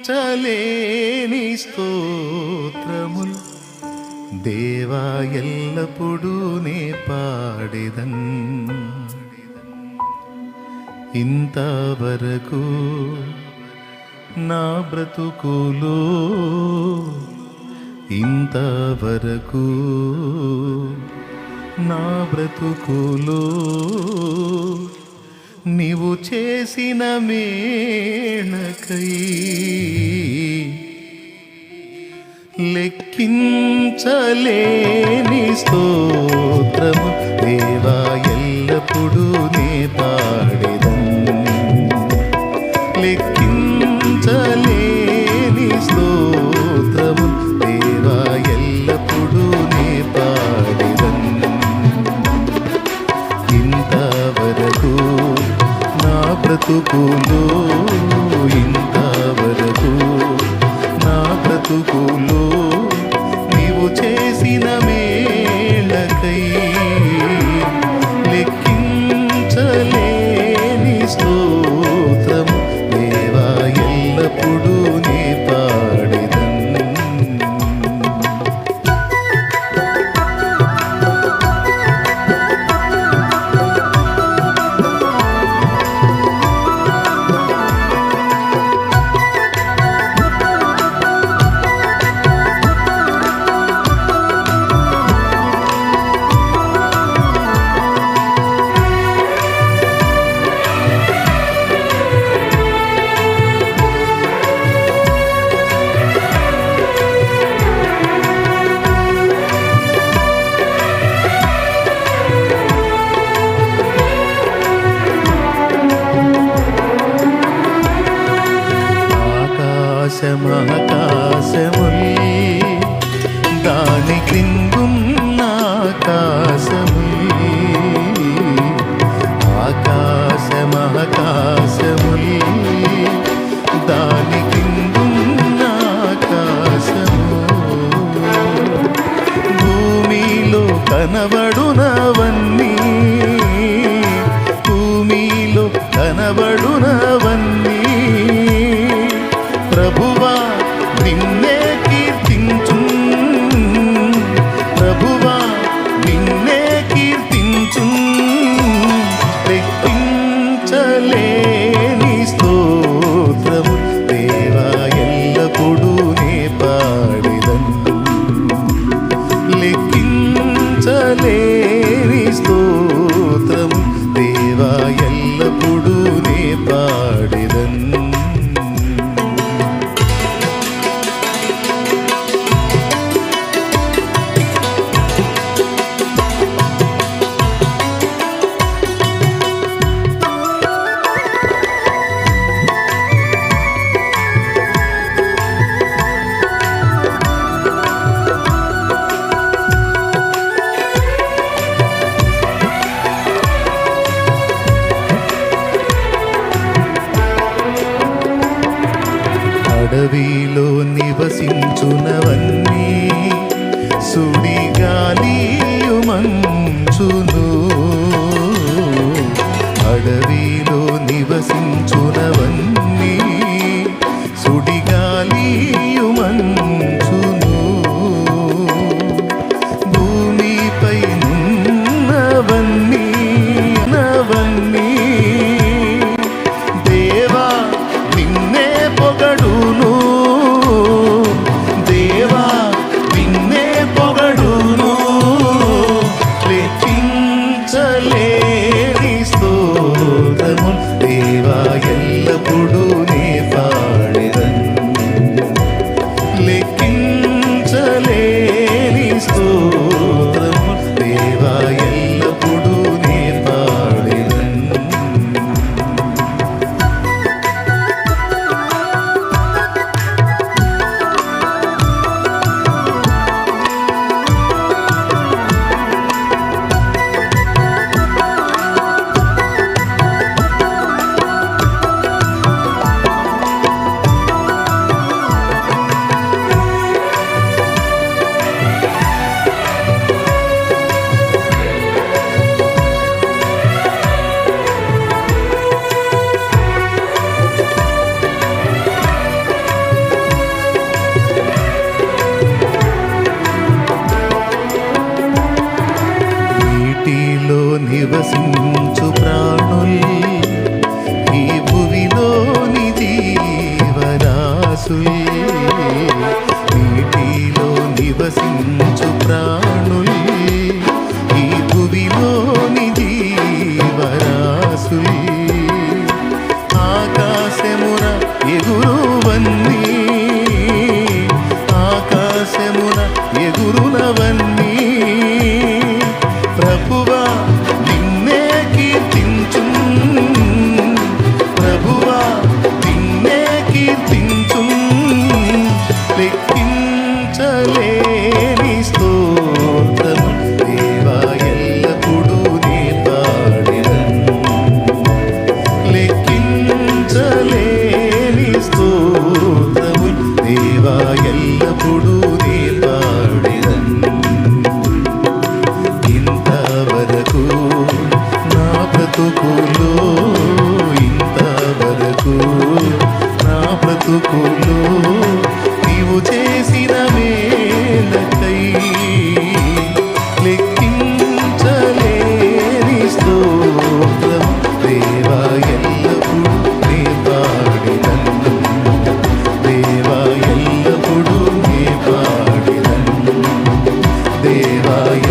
లెక్కించలేని స్తోత్రములు. దేవా ఎల్లప్పుడూ నే పాడేదన్. ఇంతవరకు నా బ్రతుకులో ఇంతవరకు నా బ్రతుకులో నీవు చేసిన మేళకై లెక్కించలేని స్తోత్రము. దేవా ఎల్లప్పుడూ నే పాడేదన్ లెక్కించలేని స్తోత్రము. దేవా ఎల్లప్పుడూ నే పాడేదన్ ఇంతవరకు నా బ్రతుకులో ఆకాశముల్ ఆకాశమహాకాశముల్ దాని క్రిందున్న ఆకాశము భూమిలో కనబడునవన్నీ അടവിയിലും నివసించు ప్రాణులే. ఈ భువిలోని జీవరాశులే ఆకాశమున ఎగురువన్నీ ఆకాశమున ఎగురునవన్నీ Shiva